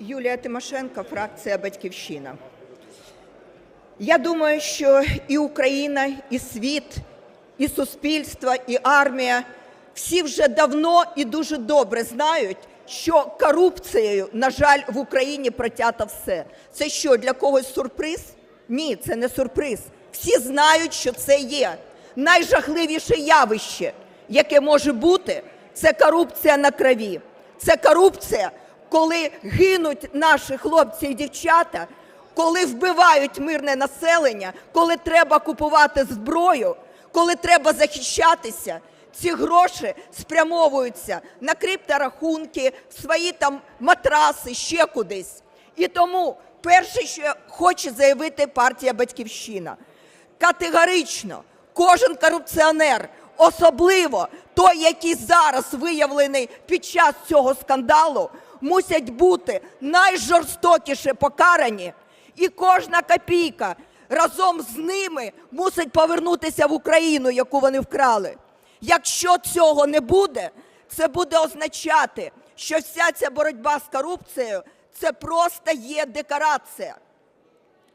Юлія Тимошенко, фракція Батьківщина. Я думаю, що і Україна, і світ, і суспільство, і армія всі вже давно і дуже добре знають, що корупцією, на жаль, в Україні протято все. Це що, для когось сюрприз? Ні, це не сюрприз. Всі знають, що це є. Найжахливіше явище, яке може бути, це корупція на крові. Це корупція, коли гинуть наші хлопці і дівчата, коли вбивають мирне населення, коли треба купувати зброю, коли треба захищатися, ці гроші спрямовуються на крипторахунки, в свої там матраси, ще кудись. І тому перше, що хоче заявити партія Батьківщина, категорично кожен корупціонер, особливо той, який зараз виявлений під час цього скандалу, мусять бути найжорстокіше покарані, і кожна копійка разом з ними мусить повернутися в Україну, яку вони вкрали. Якщо цього не буде, це буде означати, що вся ця боротьба з корупцією це просто є декорація.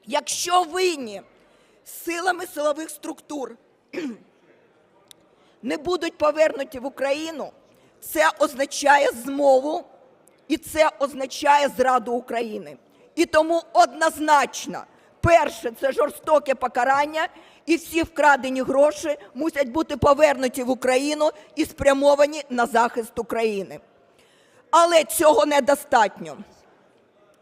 Якщо винні силами силових структур не будуть повернуті в Україну, це означає змову і це означає зраду України. І тому однозначно, перше, це жорстоке покарання, і всі вкрадені гроші мусять бути повернуті в Україну і спрямовані на захист України. Але цього недостатньо.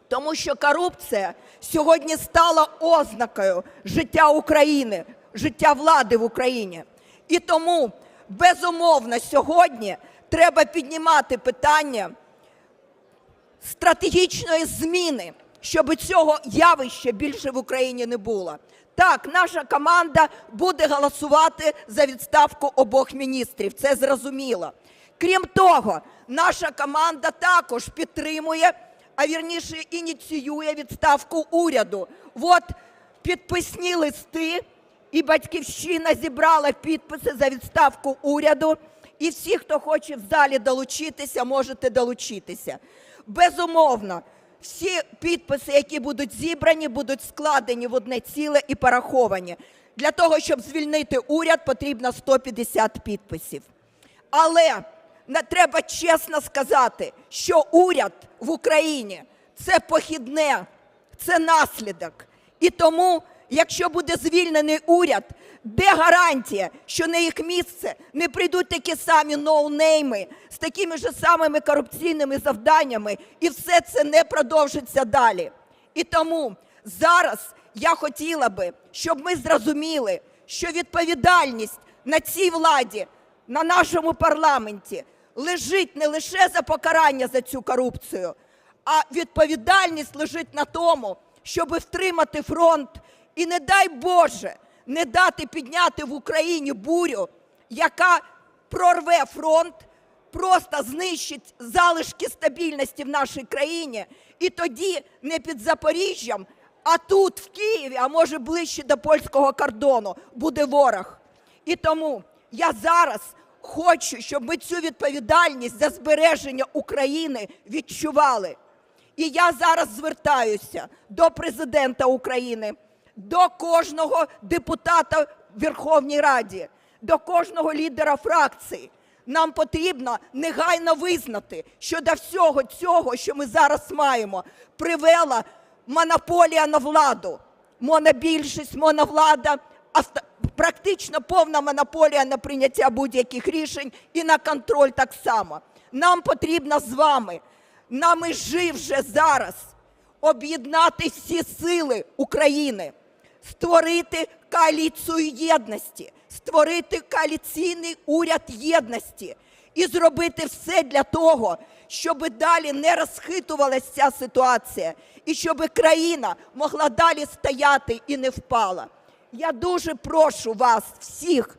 Тому що корупція сьогодні стала ознакою життя України, життя влади в Україні. І тому, безумовно, сьогодні треба піднімати питання стратегічної зміни, щоб цього явища більше в Україні не було. Так, наша команда буде голосувати за відставку обох міністрів. Це зрозуміло. Крім того, наша команда також підтримує, а вірніше ініціює відставку уряду. От підписні листи, і батьківщина зібрала підписи за відставку уряду. І всі, хто хоче в залі долучитися, можете долучитися. Безумовно, всі підписи, які будуть зібрані, будуть складені в одне ціле і пораховані. Для того, щоб звільнити уряд, потрібно 150 підписів. Але треба чесно сказати, що уряд в Україні це похідне, це наслідок. І тому, якщо буде звільнений уряд, де гарантія, що на їх місце не прийдуть такі самі ноунейми з такими ж самими корупційними завданнями, і все це не продовжиться далі. І тому зараз я хотіла би, щоб ми зрозуміли, що відповідальність на цій владі, на нашому парламенті лежить не лише за покарання за цю корупцію, а відповідальність лежить на тому, щоб втримати фронт і, не дай Боже, не дати підняти в Україні бурю, яка прорве фронт, просто знищить залишки стабільності в нашій країні. І тоді не під Запоріжжям, а тут, в Києві, а може ближче до польського кордону, буде ворог. І тому я зараз хочу, щоб ми цю відповідальність за збереження України відчували. І я зараз звертаюся до президента України, до кожного депутата в Верховній Раді, до кожного лідера фракції. Нам потрібно негайно визнати, що до всього цього, що ми зараз маємо, привела монополія на владу, монобільшість, моновлада, практично повна монополія на прийняття будь-яких рішень і на контроль так само. Нам потрібно з вами на межі вже зараз об'єднати всі сили України, створити коаліцію єдності, створити коаліційний уряд єдності і зробити все для того, щоб далі не розхитувалася ця ситуація, і щоб країна могла далі стояти і не впала. Я дуже прошу вас всіх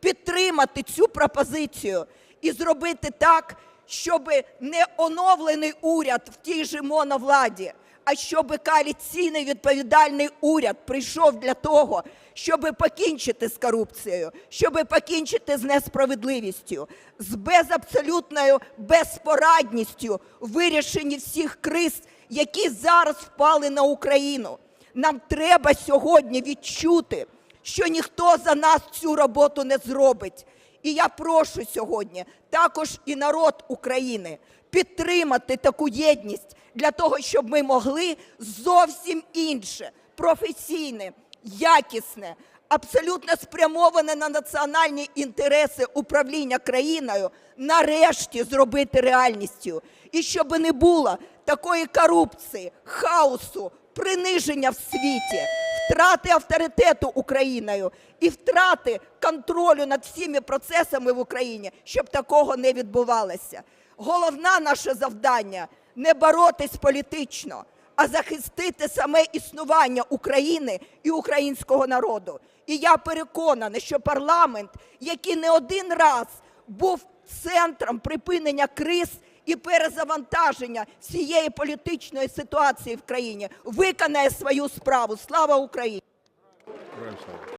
підтримати цю пропозицію і зробити так, щоб не оновлений уряд в тій же моновладі, а щоб коаліційний відповідальний уряд прийшов для того, щоб покінчити з корупцією, щоб покінчити з несправедливістю, з безабсолютною безпорадністю вирішенні всіх криз, які зараз впали на Україну. Нам треба сьогодні відчути, що ніхто за нас цю роботу не зробить. І я прошу сьогодні також і народ України підтримати таку єдність для того, щоб ми могли зовсім інше, професійне, якісне, абсолютно спрямоване на національні інтереси управління країною, нарешті зробити реальністю. І щоб не було такої корупції, хаосу, приниження в світі, втрати авторитету Україною і втрати контролю над всіми процесами в Україні, щоб такого не відбувалося. Головне наше завдання не боротись політично, а захистити саме існування України і українського народу. І я переконана, що парламент, який не один раз був центром припинення криз і перезавантаження всієї політичної ситуації в країні, виконає свою справу. Слава Україні!